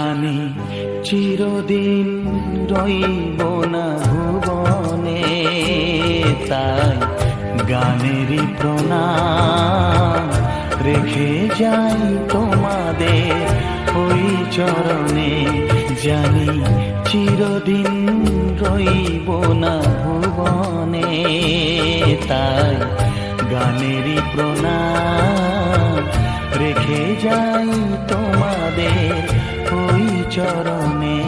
জানি চিরদিন রইব না ভুবনে। তাই গানেরই প্রণাম রেখে যাই তোমাদের ওই চরণে। জানি চিরদিন রইব না ভুবনে। তাই গানেরই প্রণাম রেখে যাই তোমাদের চরণে।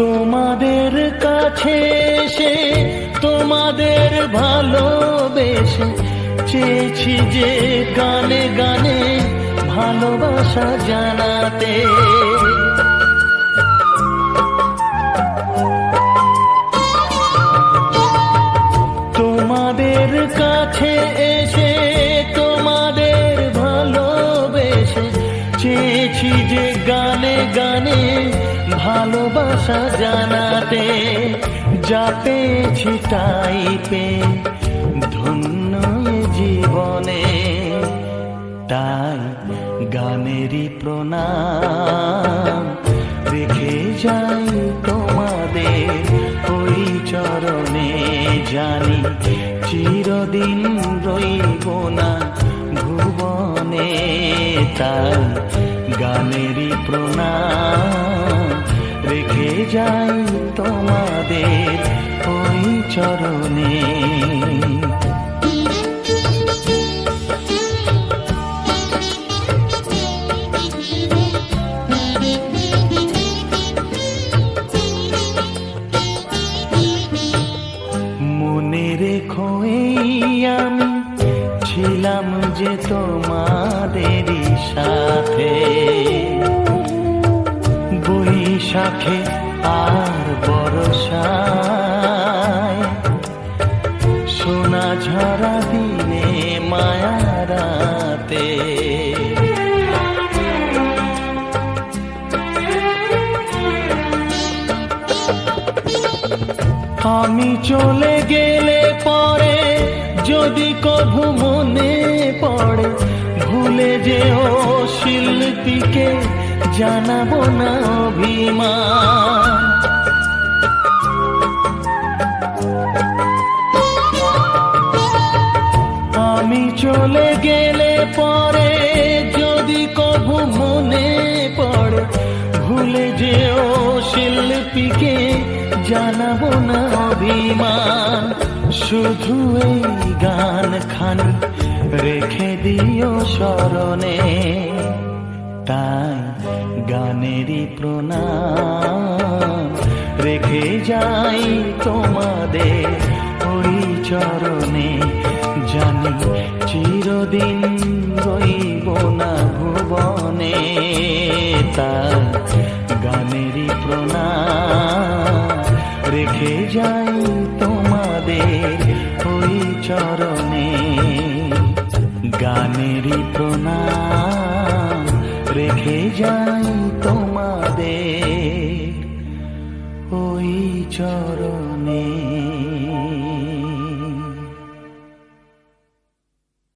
তোমাদের কাছে এসে তোমাদের ভালোবেসে চেয়েছি যে গানে ভালোবাসা জানাতে। তোমাদের কাছে এসে, তোমাদের ভালোবেসে চেয়েছি যে গানে গানে ভালোবাসা জানাতে। যা পেয়েছি তাই ধন্য জীবনে। তাই গানেরই প্রণাম। রেখে যাই তোমাদের ওই চরণে জানি চিরদিন রইব না ভুবনে তাই গানেরই প্রণাম। রেখে যাই তোমাদের ওই চরণে যে তোমাদেরই সাথে বৈশাখে আর বরসায় সোনা ঝরা দিনে মায়ারাতে আমি চলে গেলে পরে যদি কভু মনে পড়ে, ভুলে যে যেও শিল্পীকে, জানাব না অভিমান। আমি চলে গেলে পরে যদি কভু ভুলে যেও শিল্পীকে, জানাব না অভিমান। শুধু এই গান খানি রেখে দিও স্মরণে। তাই গানেরই প্রণাম। রেখে যাই তোমাদের ওই চরণে জানি চিরদিন রইব না ভুবনে। তাই গানেরই প্রণাম রেখে যাই তোমাদের ওই চরণে। গানেরই প্রণাম রেখে যাই তোমাদের ওই চরণে।